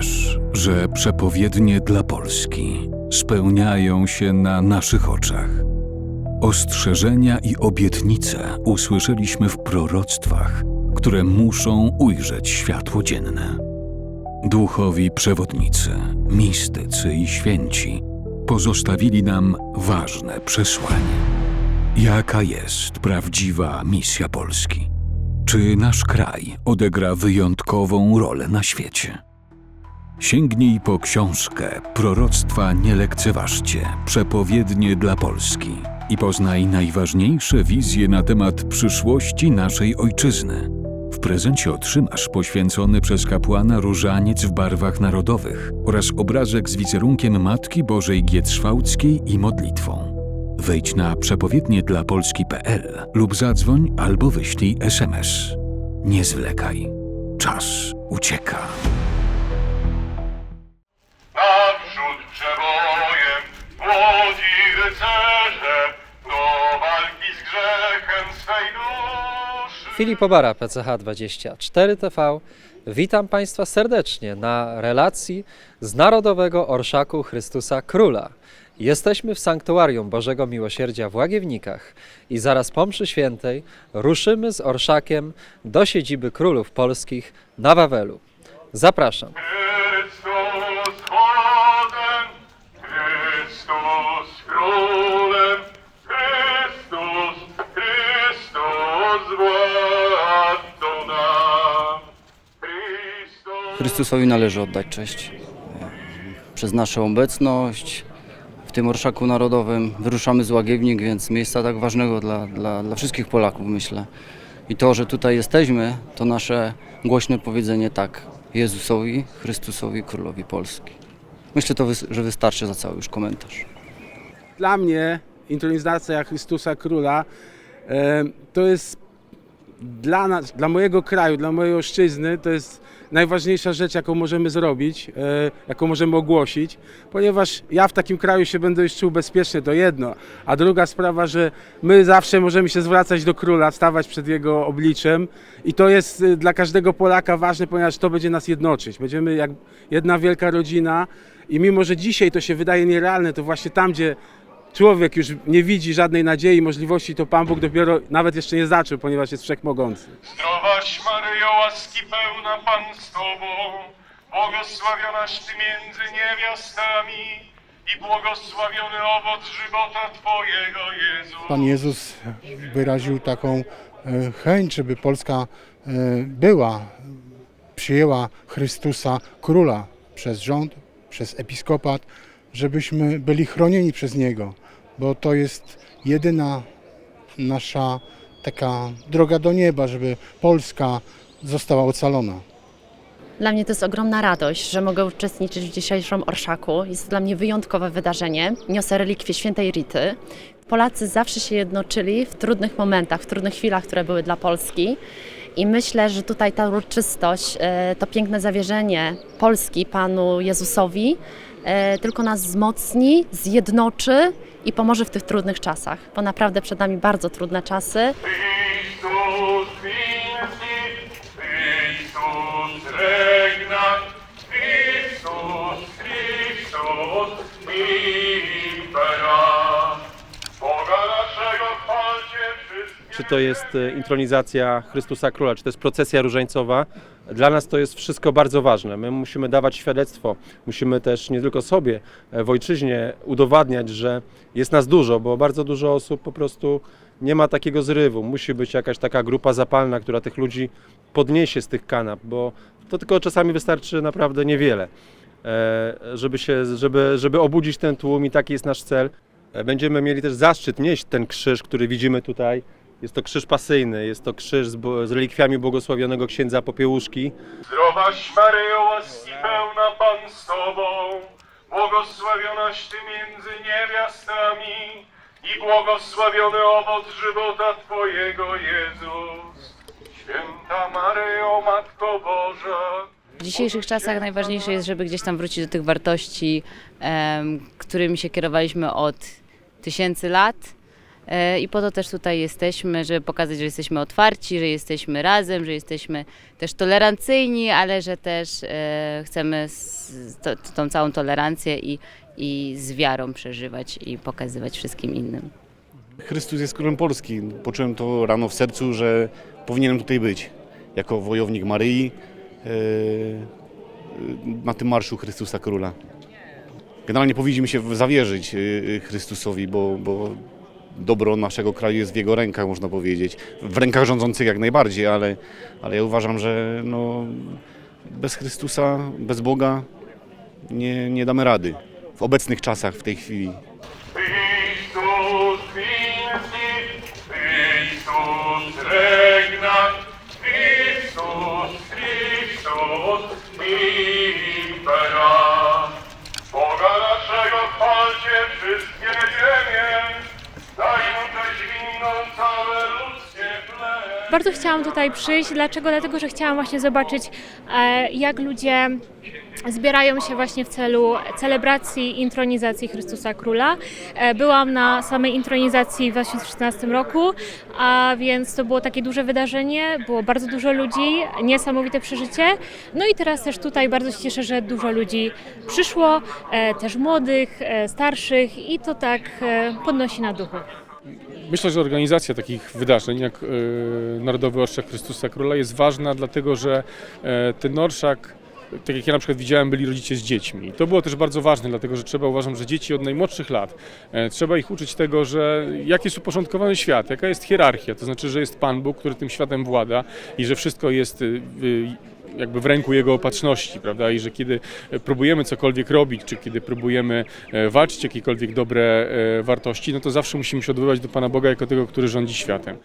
wiesz, że przepowiednie dla Polski spełniają się na naszych oczach? Ostrzeżenia i obietnice usłyszeliśmy w proroctwach, które muszą ujrzeć światło dzienne. Duchowi przewodnicy, mistycy i święci pozostawili nam ważne przesłanie. Jaka jest prawdziwa misja Polski? Czy nasz kraj odegra wyjątkową rolę na świecie? Sięgnij po książkę Proroctwa nie lekceważcie, przepowiednie dla Polski i poznaj najważniejsze wizje na temat przyszłości naszej ojczyzny. W prezencie otrzymasz poświęcony przez kapłana różaniec w barwach narodowych oraz obrazek z wizerunkiem Matki Bożej Gietrzwałckiej i modlitwą. Wejdź na przepowiednie dla Polski.pl lub zadzwoń albo wyślij SMS. Nie zwlekaj. Czas ucieka. Filip Obara, PCH24 TV. Witam Państwa serdecznie na relacji z Narodowego Orszaku Chrystusa Króla. Jesteśmy w Sanktuarium Bożego Miłosierdzia w Łagiewnikach i zaraz po mszy świętej ruszymy z orszakiem do siedziby królów polskich na Wawelu. Zapraszam. Chrystusowi należy oddać cześć. Przez naszą obecność w tym orszaku narodowym wyruszamy z Łagiewnik, więc miejsca tak ważnego dla, dla, dla wszystkich Polaków, myślę. I to, że tutaj jesteśmy, to nasze głośne powiedzenie tak Jezusowi, Chrystusowi, Królowi Polski. Myślę, to, że wystarczy za cały już komentarz. Dla mnie intronizacja Chrystusa Króla e, to jest dla, nas, dla mojego kraju, dla mojej ojczyzny, to jest najważniejsza rzecz, jaką możemy zrobić, e, jaką możemy ogłosić, ponieważ ja w takim kraju się będę już czuł bezpiecznie, to jedno. A druga sprawa, że my zawsze możemy się zwracać do króla, stawać przed jego obliczem i to jest e, dla każdego Polaka ważne, ponieważ to będzie nas jednoczyć. Będziemy jak jedna wielka rodzina i mimo, że dzisiaj to się wydaje nierealne, to właśnie tam, gdzie człowiek już nie widzi żadnej nadziei, możliwości, to Pan Bóg dopiero nawet jeszcze nie zaczął, ponieważ jest wszechmogący. Zdrowaś Maryjo, łaski pełna Pan z Tobą, błogosławionaś Ty między niewiastami i błogosławiony owoc żywota Twojego, Jezus. Pan Jezus wyraził taką e, chęć, żeby Polska e, była, przyjęła Chrystusa Króla przez rząd, przez episkopat, żebyśmy byli chronieni przez Niego, bo to jest jedyna nasza taka droga do nieba, żeby Polska została ocalona. Dla mnie to jest ogromna radość, że mogę uczestniczyć w dzisiejszym orszaku. Jest to dla mnie wyjątkowe wydarzenie. Niosę relikwie świętej Rity. Polacy zawsze się jednoczyli w trudnych momentach, w trudnych chwilach, które były dla Polski. I myślę, że tutaj ta uroczystość, e, to piękne zawierzenie Polski Panu Jezusowi e, tylko nas wzmocni, zjednoczy i pomoże w tych trudnych czasach, bo naprawdę przed nami bardzo trudne czasy. Czy to jest e, intronizacja Chrystusa Króla, czy to jest procesja różańcowa. Dla nas to jest wszystko bardzo ważne. My musimy dawać świadectwo, musimy też nie tylko sobie e, w ojczyźnie udowadniać, że jest nas dużo, bo bardzo dużo osób po prostu nie ma takiego zrywu. Musi być jakaś taka grupa zapalna, która tych ludzi podniesie z tych kanap, bo to tylko czasami wystarczy naprawdę niewiele, żeby, się, żeby, żeby obudzić ten tłum i taki jest nasz cel. E, Będziemy mieli też zaszczyt nieść ten krzyż, który widzimy tutaj. Jest to krzyż pasyjny, jest to krzyż z, z relikwiami błogosławionego księdza Popiełuszki. Zdrowaś Maryjo, łaski pełna Pan z Tobą, błogosławionaś Ty między niewiastami i błogosławiony owoc żywota Twojego, Jezus. Święta Maryjo, Matko Boża, W dzisiejszych czasach najważniejsze jest, żeby gdzieś tam wrócić do tych wartości, którymi się kierowaliśmy od tysięcy lat. E, I po to też tutaj jesteśmy, żeby pokazać, że jesteśmy otwarci, że jesteśmy razem, że jesteśmy też tolerancyjni, ale że też e, chcemy tą całą tolerancję i, i z wiarą przeżywać i pokazywać wszystkim innym. Chrystus jest królem Polski. Poczułem to rano w sercu, że powinienem tutaj być. Jako wojownik Maryi na tym marszu Chrystusa Króla. Generalnie powinniśmy się zawierzyć e, Chrystusowi, bo, bo dobro naszego kraju jest w Jego rękach, można powiedzieć. W rękach rządzących jak najbardziej, ale, ale ja uważam, że no, bez Chrystusa, bez Boga nie, nie damy rady. W obecnych czasach, w tej chwili. Bardzo chciałam tutaj przyjść. Dlaczego? Dlatego, że chciałam właśnie zobaczyć, e, jak ludzie zbierają się właśnie w celu celebracji intronizacji Chrystusa Króla. E, Byłam na samej intronizacji w 2016 roku, a więc to było takie duże wydarzenie, było bardzo dużo ludzi, niesamowite przeżycie. No i teraz też tutaj bardzo się cieszę, że dużo ludzi przyszło, e, też młodych, starszych i to tak podnosi na duchu. Myślę, że organizacja takich wydarzeń jak e, Narodowy Orszak Chrystusa Króla jest ważna, dlatego że e, ten orszak, tak jak ja na przykład widziałem, byli rodzice z dziećmi. To było też bardzo ważne, dlatego że trzeba, uważam, że dzieci od najmłodszych lat, e, trzeba ich uczyć tego, że jak jest uporządkowany świat, jaka jest hierarchia, to znaczy, że jest Pan Bóg, który tym światem włada i że wszystko jest jakby w ręku Jego opatrzności, prawda? I że kiedy próbujemy cokolwiek robić, czy kiedy próbujemy e, walczyć jakiekolwiek dobre e, wartości, no to zawsze musimy się odwoływać do Pana Boga jako tego, który rządzi światem.